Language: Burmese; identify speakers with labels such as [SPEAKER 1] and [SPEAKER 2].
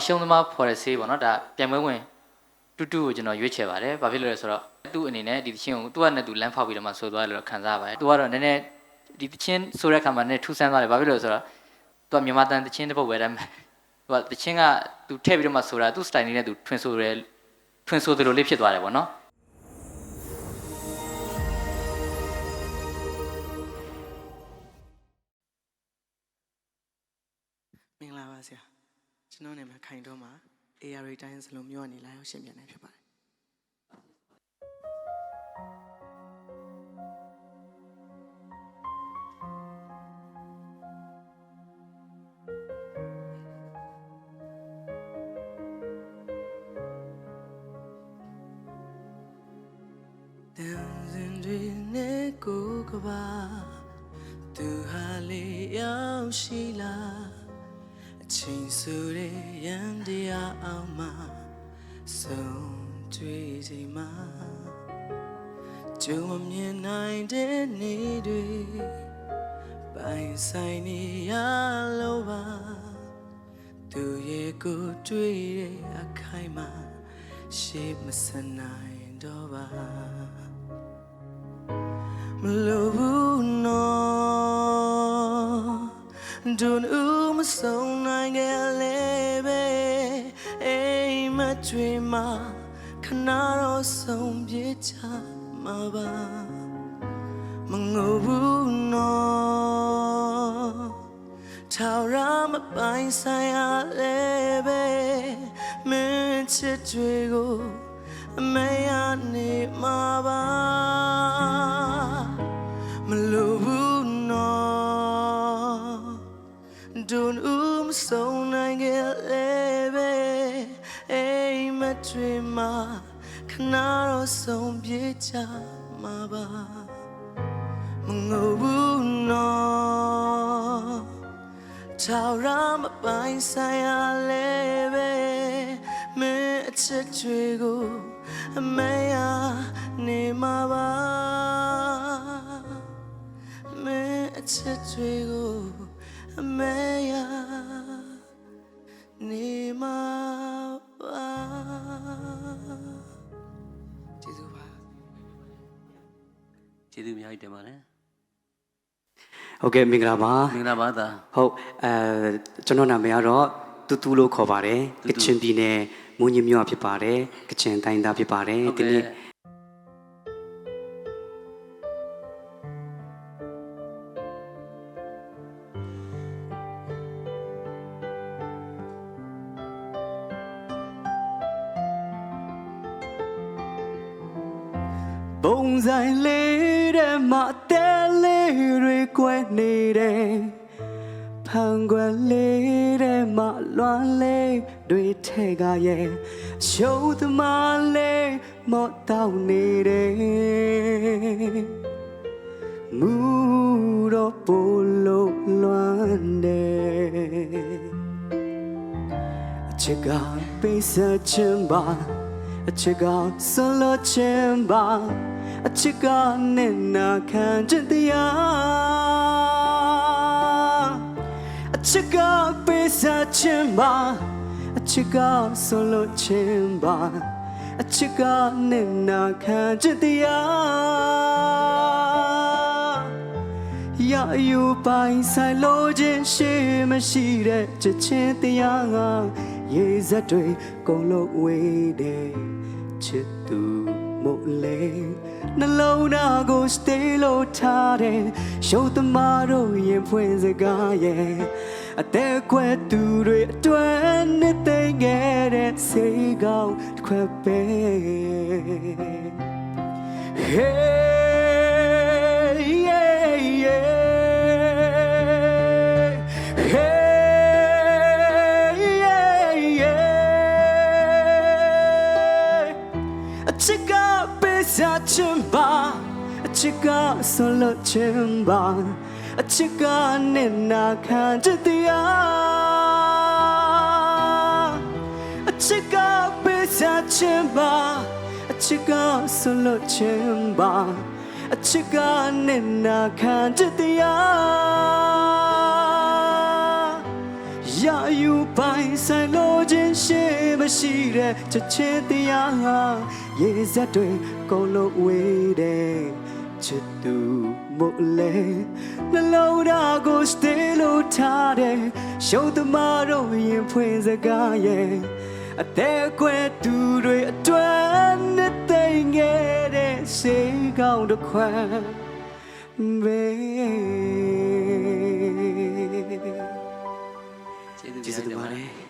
[SPEAKER 1] အရှုံးသမားဖော်တဲ့ဆေးပေါ့နော်ဒါပြိုင်ပွဲဝင်တူတူကိုကျွန်တော်ရွေးချယ်ပါတယ်ဘာဖြစ်လို့လဲဆိုတော့သူ့အနေနဲ့ဒီတချင်းကိုသူ့ကနဲ့သူလမ်းဖောက်ပြီးတော့မှဆိုသွားတယ်လို့ခံစားရပါတယ်သူကတော့နည်းနည်းဒီတချင်းဆိုတဲ့အခါမှာနည်းနည်းထူးဆန်းသွားတယ်ဘာဖြစ်လို့လဲဆိုတော့သူကမြန်မာတန်တချင်းတစ်ပုတ်ပဲဒါပေမဲ့သူကတချင်းကသူထည့်ပြီးတော့မှဆိုတာသူ့ style လေးနဲ့သူထွင်ဆိုတယ်ထွင်ဆိုသလိုလေးဖြစ်သွားတယ်ပေါ့နော်
[SPEAKER 2] မင်္ဂလာပါဆရာ ကျွန်တော်နာမည်ခိုင်တော့မှာ AR တိုင်းစလုံးမျိုးကနေလာရောက်ရှင်းပြနေဖြစ်ပါတယ်တန်စင်တွေနဲ့ကိုကပါသူဟာလေးရောက်ရှိလာအ ချိန်ဆိုတဲ့ရန်တရားအောင်မှာဆုံးတွေ့ချိန်မှာကြုံမမြင်နိုင်တဲ့နေ့တွေပိုင်ဆိုင်နေရလို့ပါသူရဲ့ကိုတွေ့တဲ့အခိုင်မှာရှေ့မစနိုင်တော့ပါမလိုဘူးနော်ဒုန်ဦး မဆုံးနိုင်ခဲ့လေပဲအိမ်မကျွေးမှာခဏတော့ဆုံးပြေချမှာပါမငိုဘူးနော်ထောင်ရမပိုင်ဆိုင်ရလေပဲမင်းချစ်တွေကိုအမေရနေမှာပါ ဒုန်ဦးမဆုံးနိုင်ခဲ့လေပဲအိမ်မတွေမှာခဏတော့ဆုံးပြေချမှာပါမငိုဘူးနော်ထောင်ရမပိုင်ဆိုင်ရလေပဲမင်း အချက်တွေကိုအမေရနေမှာပါမင်းအချစ်တွေကိုအမေရနေမှာပါကျေးဇူးပါ
[SPEAKER 3] ကျေးဇူးအများကြီးတင်ပါတယ်
[SPEAKER 4] ဟုတ်ကဲ့မင်္ဂလာပါ
[SPEAKER 3] မင်္ဂလာပါသား
[SPEAKER 4] ဟုတ်အဲကျွန်တော်နာမည်ကတော့တူတူလို့ခေါ်ပါတယ်
[SPEAKER 3] တူ
[SPEAKER 4] က
[SPEAKER 3] တူ
[SPEAKER 4] ချင်ပြည်နယ်မွန်ညမြို့ဖြစ်ပါတယ်ကချင်တိုင်းသားဖြစ်ပါတယ်
[SPEAKER 3] ဟုတ်
[SPEAKER 4] ဒီ
[SPEAKER 3] ကဲ့
[SPEAKER 4] နေ့ ပုံစံလေးတဲ့မှာတဲလေးတွေကွဲနေတယ်ဖန်ကွယ်လေးတဲ့မှာလွမ်းလေးတွေထဲကရဲ့ရှုံးသမားလေးမော့တောင်းနေတယ်မူတော့ပိုလို့လွမ်းတယ်အချစ်ကပေးဆက်ခြင်းပါ အချစ်ကဆလခြင်းပါအချစ်ကနဲ့နာခံခြင်းတရားအချစ်ကပေးဆက်ခြင်းပါအချစ်ကဆလခြင်းပါအချစ်ကနဲ့နာခံခြင်းတရားရယူပိုင်ဆိုင်လို့ခြင်းရှိမရှိတဲ့ချစ်ချင်းတရားငါ ရေစက်တွေကုန်လို့ဝေးတယ်ချစ်သူမို့လေနှလုံးသားကိုစတေးလို့ထားတယ်ရှုပ်သမားတို့ရင်ဖွင့်စကားရဲ့အသက်ခွဲသူတွေအတွက်နှစ်သိမ့်ခဲ့တဲ့စိတ်ကောင်းတစ်ခွက်ပဲ Hey, pesa chimba, a chica solo chimba, a chica nina canjadia. A chica pesa chimba, a chica solo chimba, a chica nina canjadia. ရာယူပိုင်ဆိုင်လို့ခြင်းရှိမရှိတဲ့ချက်ချင်းတရားဟာရေစက်တွေကုန်လို့ဝေးတယ်ချစ်သူမို့လေနှလုံးသားကိုစတေးလို့ထားတယ်ရှုံးသမားတို့ရင်ဖွင့်စကားရဲ့အသေးအကွယ်သူတွေအတွက်နဲ့သိမ့်ခဲ့တဲ့စေကောင်းတစ်ခွန်း baby
[SPEAKER 3] ကျေးဇူးတင်ပါတယ
[SPEAKER 4] ်